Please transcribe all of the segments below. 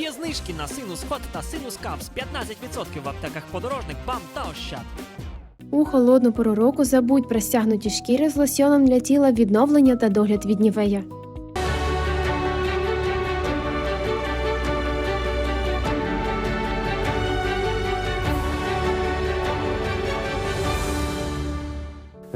Є знижки на синус хот та синус капс 15% в аптеках подорожник, бам та ощад. У холодну пору року забудь про стягнуті шкіри з лосьоном для тіла відновлення та догляд від нівея.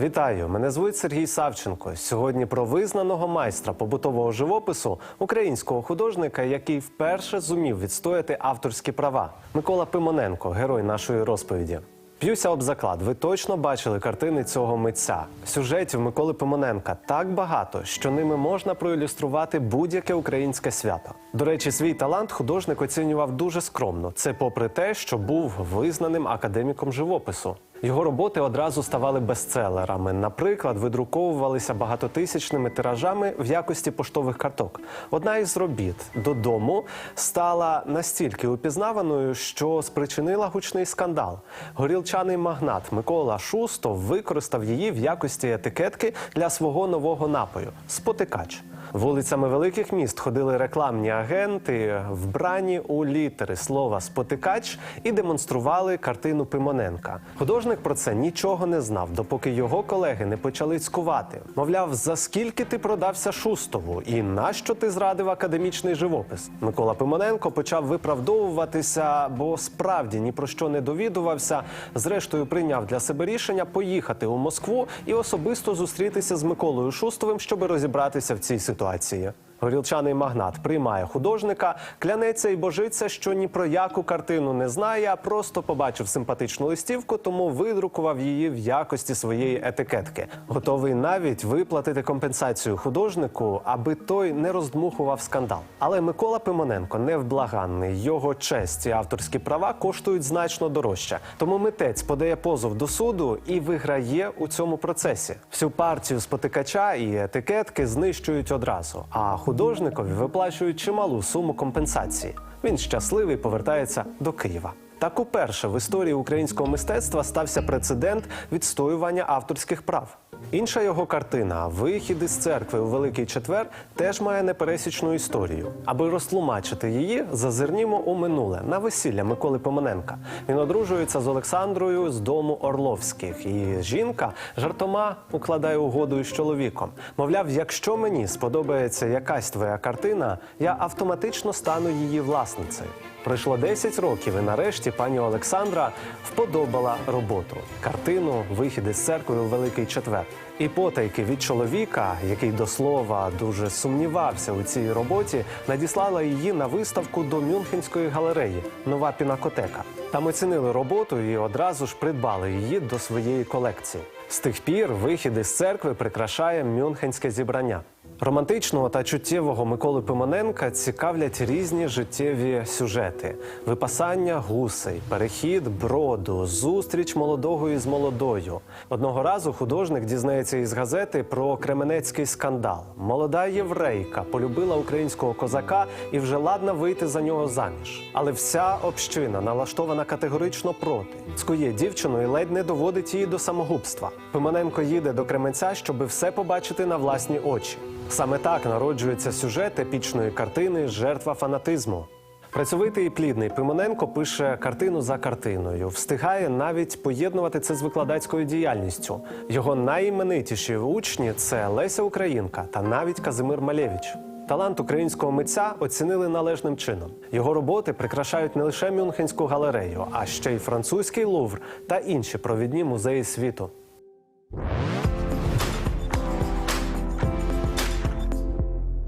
Вітаю! Мене звуть Сергій Савченко. Сьогодні про визнаного майстра побутового живопису, українського художника, який вперше зумів відстояти авторські права. Микола Пимоненко, герой нашої розповіді. П'юся об заклад. Ви точно бачили картини цього митця. Сюжетів Миколи Пимоненка так багато, що ними можна проілюструвати будь-яке українське свято. До речі, свій талант художник оцінював дуже скромно. Це попри те, що був визнаним академіком живопису. Його роботи одразу ставали бестселерами. Наприклад, видруковувалися багатотисячними тиражами в якості поштових карток. Одна із робіт додому стала настільки упізнаваною, що спричинила гучний скандал. Горілчаний магнат Микола Шустов використав її в якості етикетки для свого нового напою спотикач. Вулицями великих міст ходили рекламні агенти, вбрані у літери слова спотикач і демонстрували картину Пимоненка. Художник про це нічого не знав, допоки його колеги не почали цькувати. Мовляв, за скільки ти продався Шустову і нащо ти зрадив академічний живопис? Микола Пимоненко почав виправдовуватися, бо справді ні про що не довідувався. Зрештою, прийняв для себе рішення поїхати у Москву і особисто зустрітися з Миколою Шустовим, щоб розібратися в цій ситуації. glad to see you. Горілчаний магнат приймає художника, клянеться і божиться, що ні про яку картину не знає, а просто побачив симпатичну листівку, тому видрукував її в якості своєї етикетки. Готовий навіть виплатити компенсацію художнику, аби той не роздмухував скандал. Але Микола Пимоненко невблаганний. Його честь і авторські права коштують значно дорожче. Тому митець подає позов до суду і виграє у цьому процесі. Всю партію спотикача і етикетки знищують одразу. А художникові виплачують чималу суму компенсації. Він щасливий повертається до Києва. Так уперше в історії українського мистецтва стався прецедент відстоювання авторських прав. Інша його картина Вихід із церкви у Великий Четвер теж має непересічну історію. Аби розтлумачити її, зазирнімо у минуле на весілля Миколи Пимоненка. Він одружується з Олександрою з дому Орловських. І жінка жартома укладає угоду із чоловіком. Мовляв, якщо мені сподобається якась твоя картина, я автоматично стану її власницею. Пройшло 10 років, і нарешті пані Олександра вподобала роботу картину Вихід із церкви у Великий Четвер. І потайки від чоловіка, який до слова дуже сумнівався у цій роботі, надіслала її на виставку до Мюнхенської галереї Нова пінакотека. Там оцінили роботу і одразу ж придбали її до своєї колекції. З тих пір вихід із церкви прикрашає Мюнхенське зібрання. Романтичного та чуттєвого Миколи Пимоненка цікавлять різні життєві сюжети: випасання гусей, перехід броду, зустріч молодого із молодою. Одного разу художник дізнається із газети про кременецький скандал. Молода єврейка полюбила українського козака і вже ладна вийти за нього заміж. Але вся община налаштована категорично проти. Цкує дівчину ледь не доводить її до самогубства. Пимоненко їде до Кременця, щоби все побачити на власні очі. Саме так народжується сюжет епічної картини Жертва фанатизму. Працьовитий і плідний Пимоненко пише картину за картиною, встигає навіть поєднувати це з викладацькою діяльністю. Його найіменитіші учні це Леся Українка та навіть Казимир Малєвич. Талант українського митця оцінили належним чином. Його роботи прикрашають не лише Мюнхенську галерею, а ще й французький лувр та інші провідні музеї світу.